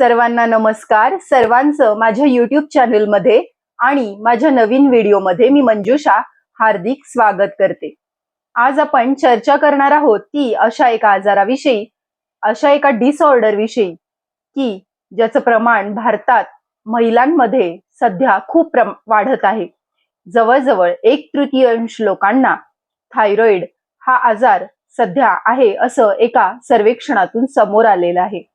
सर्वांना नमस्कार. सर्वांचं माझ्या युट्यूब चॅनलमध्ये आणि माझ्या नवीन व्हिडिओमध्ये मी मंजुषा हार्दिक स्वागत करते. आज आपण चर्चा करणार आहोत की अशा एका आजाराविषयी अशा एका डिसऑर्डर विषयी की ज्याचं प्रमाण भारतात महिलांमध्ये सध्या खूप प्रम- वाढत आहे. जवळजवळ एक तृतीयांश लोकांना थायरॉइड हा आजार सध्या आहे असं एका सर्वेक्षणातून समोर आलेलं आहे.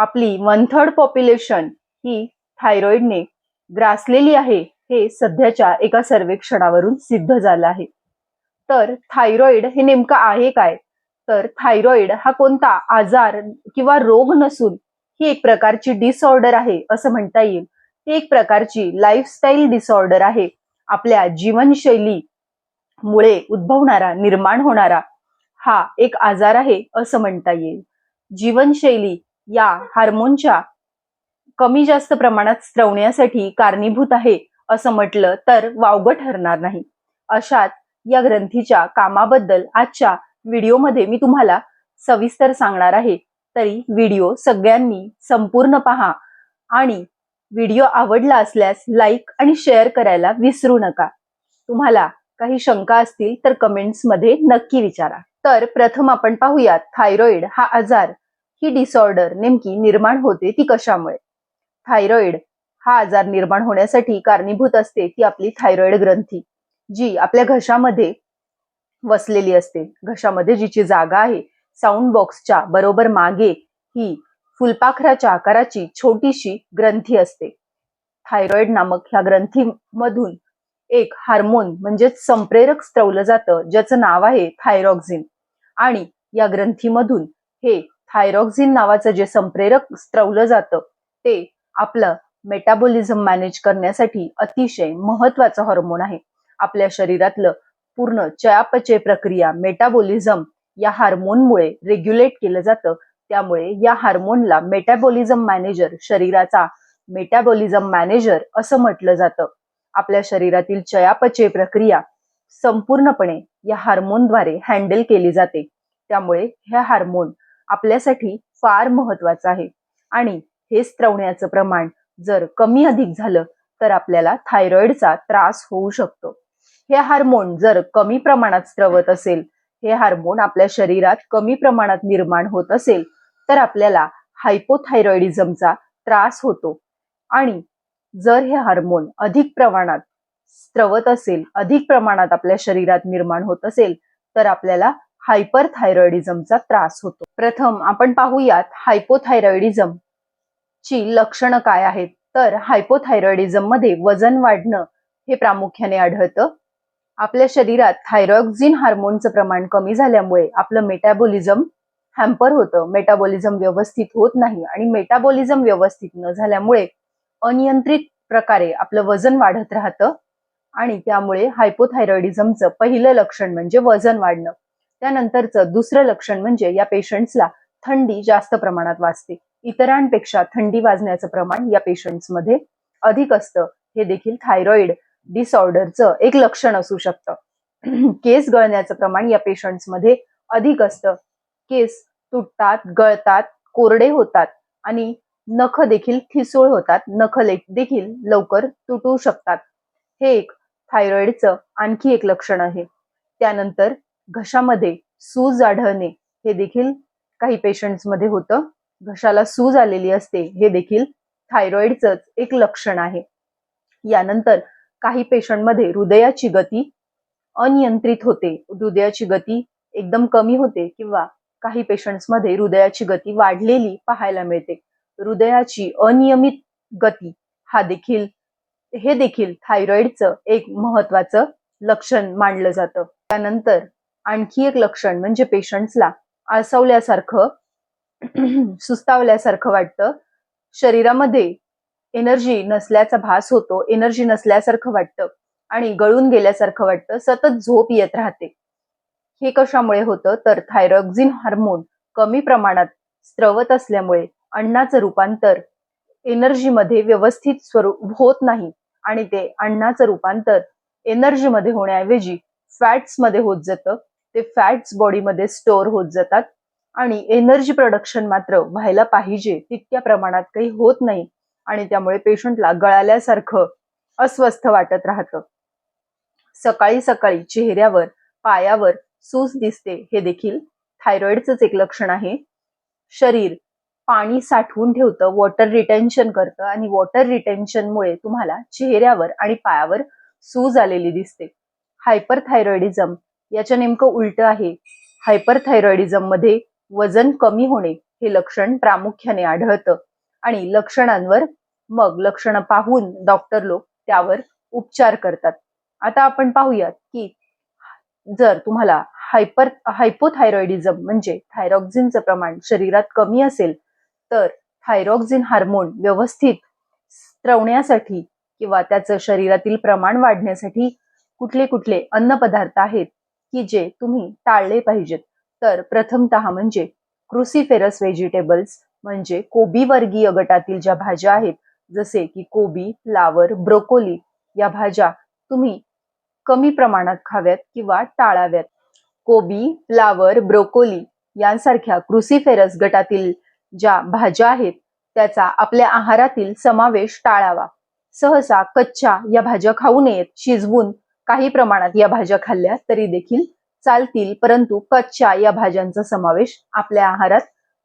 आपली वन थर्ड पॉप्युलेशन ही थायरॉइडने ग्रासलेली आहे हे सध्याच्या एका सर्वेक्षणावरून सिद्ध झालं आहे. तर थायरॉइड हे नेमकं आहे काय? तर थायरॉइड हा कोणता आजार किंवा रोग नसून ही एक प्रकारची डिसऑर्डर आहे असं म्हणता येईल. ही एक प्रकारची लाईफस्टाईल डिसऑर्डर आहे. आपल्या जीवनशैली मुळे उद्भवणारा निर्माण होणारा हा एक आजार आहे असं म्हणता येईल. जीवनशैली या हार्मोनच्या कमी जास्त प्रमाणात स्त्रवण्यासाठी कारणीभूत आहे असं म्हटलं तर वावगं ठरणार नाही. अशात या ग्रंथीच्या कामाबद्दल आजच्या व्हिडिओमध्ये मी तुम्हाला सविस्तर सांगणार आहे. तरी व्हिडिओ सगळ्यांनी संपूर्ण पहा आणि व्हिडिओ आवडला असल्यास लाईक आणि शेअर करायला विसरू नका. तुम्हाला काही शंका असतील तर कमेंट्समध्ये नक्की विचारा. तर प्रथम आपण पाहूयात थायरॉइड हा आजार ही डिसऑर्डर नेमकी निर्माण होते ती कशामुळे? थायरॉइड हा आजार निर्माण होण्यासाठी कारणीभूत असते ती आपली थायरॉइड ग्रंथी जी आपल्या घशामध्ये वसलेली असते. घशामध्ये जिची जागा आहे साऊंड बॉक्सच्या बरोबर मागे ही फुलपाखराच्या आकाराची छोटीशी ग्रंथी असते. थायरॉइड नामक ह्या ग्रंथीमधून एक हार्मोन म्हणजेच संप्रेरक स्त्रवलं जातं ज्याचं नाव आहे थायरॉक्झिन आणि या ग्रंथीमधून हे थायरॉक्झिन नावाचं जे संप्रेरक स्त्रवलं जातं ते आपलं मेटाबॉलिझम मॅनेज करण्यासाठी अतिशय महत्वाचं हॉर्मोन आहे. आपल्या शरीरातलं पूर्ण चयापचय प्रक्रिया मेटाबॉलिझम या हार्मोनमुळे रेग्युलेट केलं जातं. त्यामुळे या हार्मोनला मेटाबॉलिझम मॅनेजर शरीराचा मेटाबॉलिझम मॅनेजर असं म्हटलं जातं. आपल्या शरीरातील चयापचय प्रक्रिया संपूर्णपणे या हार्मोनद्वारे हँडल केली जाते. त्यामुळे हे हार्मोन आपल्यासाठी फार महत्वाचं आहे. आणि हे स्त्रवण्याचं प्रमाण जर कमी अधिक झालं तर आपल्याला थायरॉइडचा त्रास होऊ शकतो. हे हार्मोन जर कमी प्रमाणात स्त्रवत असेल हे हार्मोन आपल्या शरीरात कमी प्रमाणात निर्माण होत असेल तर आपल्याला हायपोथायरॉइडिझमचा त्रास होतो. आणि जर हे हार्मोन अधिक प्रमाणात स्त्रवत असेल अधिक प्रमाणात आपल्या शरीरात निर्माण होत असेल तर आपल्याला हायपरथायरॉइडिझमचा त्रास होतो. प्रथम आपण पाहूयात हायपोथायरॉइडिझम ची लक्षणं काय आहेत. तर हायपोथायरॉइडिझममध्ये वजन वाढणं हे प्रामुख्याने आढळतं. आपल्या शरीरात थायरॉक्झिन हार्मोनचं प्रमाण कमी झाल्यामुळे आपलं मेटाबॉलिझम हॅम्पर होतं. मेटाबॉलिझम व्यवस्थित होत नाही आणि मेटाबॉलिझम व्यवस्थित न झाल्यामुळे अनियंत्रित प्रकारे आपलं वजन वाढत राहतं आणि त्यामुळे हायपोथायरॉइडिझमचं पहिलं लक्षण म्हणजे वजन वाढणं. त्यानंतरचं दुसरं लक्षण म्हणजे या पेशंट्सला थंडी जास्त प्रमाणात वाजते. इतरांपेक्षा थंडी वाजण्याचं प्रमाण या पेशंट्समध्ये अधिक असतं. हे देखील थायरॉइड डिसऑर्डरचं एक लक्षण असू शकतं. केस गळण्याचं प्रमाण या पेशंट्समध्ये अधिक असतं. केस तुटतात गळतात कोरडे होतात आणि नख देखील ठिसूळ होतात. नख देखील लवकर तुटू शकतात. हे एक थायरॉइडचं आणखी एक लक्षण आहे. त्यानंतर घशामध्ये सूज आढळणे हे देखील काही पेशंट्समध्ये होतं. घशाला सूज आलेली असते हे देखील थायरॉइडचंच एक लक्षण आहे. यानंतर काही पेशंटमध्ये हृदयाची गती अनियंत्रित होते. हृदयाची गती एकदम कमी होते किंवा काही पेशंट्समध्ये हृदयाची गती वाढलेली पाहायला मिळते. हृदयाची अनियमित गती हा देखील हे देखील थायरॉइडचं एक महत्वाचं लक्षण मानलं जातं. त्यानंतर आणखी एक लक्षण म्हणजे पेशंट्सला आळसावल्यासारखं सुस्तावल्यासारखं वाटतं. शरीरामध्ये एनर्जी नसल्याचा भास होतो एनर्जी नसल्यासारखं वाटतं आणि गळून गेल्यासारखं वाटतं सतत झोप येत राहते. हे कशामुळे होतं? तर थायरॉक्झिन हार्मोन कमी प्रमाणात स्त्रवत असल्यामुळे अन्नाचं रूपांतर एनर्जीमध्ये व्यवस्थित स्वरूप होत नाही आणि ते अन्नाचं रूपांतर एनर्जीमध्ये होण्याऐवजी फॅट्समध्ये होत जातं. ते फॅट्स बॉडीमध्ये स्टोअर होत जातात. आणि एनर्जी प्रोडक्शन मात्र व्हायला पाहिजे तितक्या प्रमाणात काही होत नाही. आणि त्यामुळे पेशंटला गळाल्यासारखं अस्वस्थ वाटत राहतं. सकाळी सकाळी चेहऱ्यावर पायावर सूज दिसते हे देखील थायरॉइडच एक लक्षण आहे. शरीर पाणी साठवून ठेवतं वॉटर रिटेन्शन करतं आणि वॉटर रिटेन्शनमुळे तुम्हाला चेहऱ्यावर आणि पायावर सूज आलेली दिसते. हायपरथायरॉइडिझम याच्या नेमकं उलट आहे. हायपरथायरॉइडिझममध्ये वजन कमी होणे हे लक्षण प्रामुख्याने आढळतं. आणि लक्षणांवर मग लक्षणं पाहून डॉक्टर लोक त्यावर उपचार करतात. आता आपण पाहूयात की जर तुम्हाला हायपर हायपोथायरॉइडिझम म्हणजे थायरॉक्झिनचं प्रमाण शरीरात कमी असेल तर थायरॉक्झिन हार्मोन व्यवस्थित स्त्रवण्यासाठी किंवा त्याचं शरीरातील प्रमाण वाढण्यासाठी कुठले कुठले अन्नपदार्थ आहेत की जे तुम्ही टाळले पाहिजेत. तर प्रथमतः म्हणजे क्रुसिफेरस व्हेजिटेबल्स म्हणजे कोबी वर्गीय गटातील ज्या भाज्या आहेत जसे की कोबी फ्लावर ब्रोकोली या भाज्या तुम्ही कमी प्रमाणात खाव्यात किंवा टाळाव्यात. कोबी फ्लावर ब्रोकोली यांसारख्या क्रुसिफेरस गटातील ज्या भाज्या आहेत त्याचा आपल्या आहारातील समावेश टाळावा. सहसा कच्च्या या भाज्या खाऊ नयेत शिजवून काही प्रमाणात या भाज्या खाल्ल्या तरी देखील चालतील. परंतु कच्च्या या भाज्यांचा समावेश आपल्या आहारात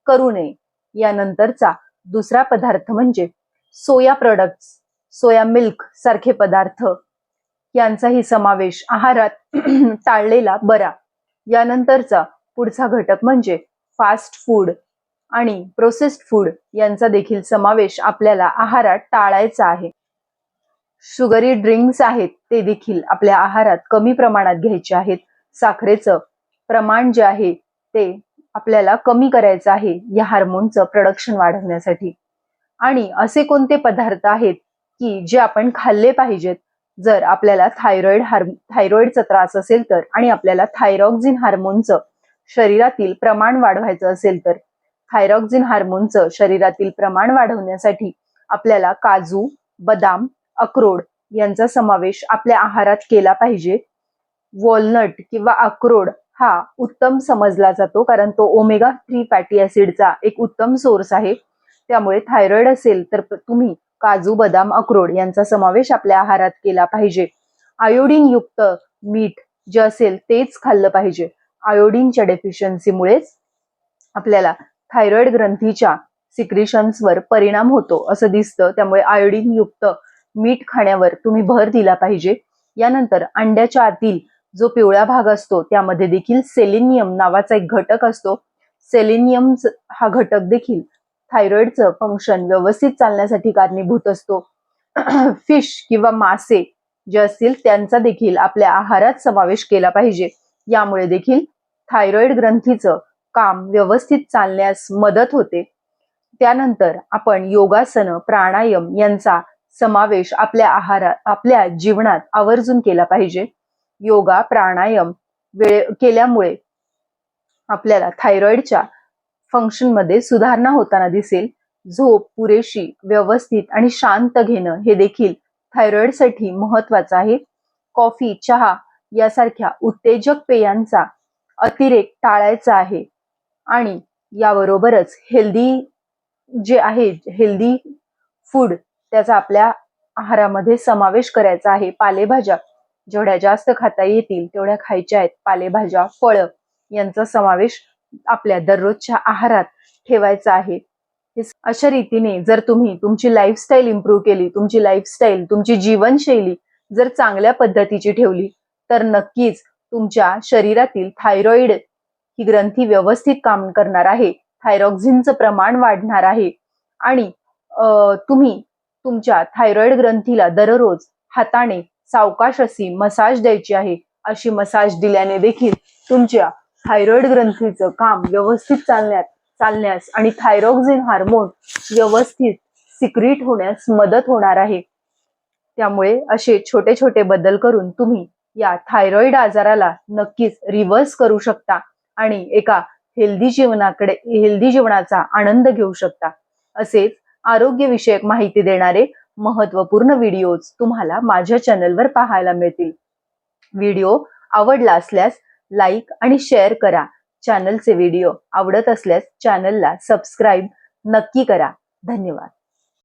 करू नये. यानंतरचा दुसरा पदार्थ म्हणजे सोया प्रोडक्ट्स सोया मिल्क सारखे पदार्थ. यांचाही समावेश आहारात टाळलेला बरा. यानंतरचा पुढचा घटक म्हणजे फास्ट फूड आणि प्रोसेस्ड फूड यांचा देखील समावेश आपल्याला आहारात टाळायचा आहे. शुगरी ड्रिंक्स आहेत ते देखील आपल्या आहारात कमी प्रमाणात घ्यायचे आहेत. साखरेचं प्रमाण जे आहे ते आपल्याला कमी करायचं आहे या हार्मोनचं प्रोडक्शन वाढवण्यासाठी. आणि असे कोणते पदार्थ आहेत की जे आपण खाल्ले पाहिजेत? जर आपल्याला थायरॉइड हार्म थायरॉइडचा त्रास असेल तर आणि आपल्याला थायरॉक्झिन हार्मोनचं शरीरातील प्रमाण वाढवायचं असेल तर थायरॉक्झिन हार्मोनचं शरीरातील प्रमाण वाढवण्यासाठी आपल्याला काजू बदाम अक्रोड यांचा समावेश आपल्या आहारात केला पाहिजे. वॉलनट किंवा अक्रोड हा उत्तम समजला जातो कारण तो ओमेगा थ्री फॅटी ऍसिडचा एक उत्तम सोर्स आहे. त्यामुळे थायरॉइड असेल तर तुम्ही काजू बदाम अक्रोड यांचा समावेश आपल्या आहारात केला पाहिजे. आयोडीन युक्त मीठ जे असेल तेच खाल्लं पाहिजे. आयोडीनच्या डेफिशियन्सीमुळेच आपल्याला थायरॉइड ग्रंथीच्या सिक्रिशन्सवर परिणाम होतो असं दिसतं. त्यामुळे आयोडीन युक्त मीठ खाण्यावर तुम्ही भर दिला पाहिजे. यानंतर अंड्याच्या आतील जो पिवळा भाग असतो त्यामध्ये देखील सेलिनियम नावाचा एक घटक असतो. सेलिनियम हा घटक देखील थायरॉइडचं फंक्शन व्यवस्थित चालण्यासाठी कारणीभूत असतो. फिश किंवा मासे जे असतील त्यांचा देखील आपल्या आहारात समावेश केला पाहिजे. यामुळे देखील थायरॉइड ग्रंथीचं काम व्यवस्थित चालण्यास मदत होते. त्यानंतर आपण योगासन प्राणायाम यांचा समावेश आपल्या आहारात आपल्या जीवनात आवर्जून केला पाहिजे. योगा प्राणायाम वेळे केल्यामुळे आपल्याला थायरॉइडच्या फंक्शनमध्ये सुधारणा होताना दिसेल. झोप पुरेशी व्यवस्थित आणि शांत घेणं हे देखील थायरॉइडसाठी महत्वाचं आहे. कॉफी चहा यासारख्या उत्तेजक पेयांचा अतिरेक टाळायचा आहे. आणि याबरोबरच हेल्दी जे आहे हेल्दी फूड त्याचा आपल्या आहारामध्ये समावेश करायचा आहे. पालेभाज्या जेवढ्या जास्त खाता येतील तेवढ्या खायच्या आहेत. पालेभाज्या फळं यांचा समावेश आपल्या दररोजच्या आहारात ठेवायचा आहे. अशा रीतीने जर तुम्ही तुमची लाईफस्टाईल इम्प्रूव्ह केली तुमची लाईफस्टाईल तुमची जीवनशैली जर चांगल्या पद्धतीची ठेवली तर नक्कीच तुमच्या शरीरातील थायरॉइड ही ग्रंथी व्यवस्थित काम करणार आहे. थायरॉक्झिनचं प्रमाण वाढणार आहे. आणि तुम्ही तुमच्या थायरॉइड ग्रंथीला दररोज हाताने सावकाश अशी मसाज द्यायची आहे अशी मसाज दिल्याने देखील तुमच्या थायरॉइड ग्रंथीचं काम व्यवस्थित चालण्यात चालण्यास आणि थायरॉक्झिन हार्मोन व्यवस्थित सिक्रीट होण्यास मदत होणार आहे. त्यामुळे असे छोटे छोटे बदल करून तुम्ही या थायरॉइड आजाराला नक्कीच रिव्हर्स करू शकता आणि एका हेल्दी जीवनाकडे हेल्दी जीवनाचा आनंद घेऊ शकता. असेच आरोग्यविषयक माहिती देणारे महत्त्वपूर्ण व्हिडिओज तुम्हाला माझ्या चॅनलवर पाहायला मिळतील. व्हिडिओ आवडला असल्यास लाईक आणि शेअर करा. चॅनलचे व्हिडिओ आवडत असल्यास चॅनलला सबस्क्राईब नक्की करा. धन्यवाद.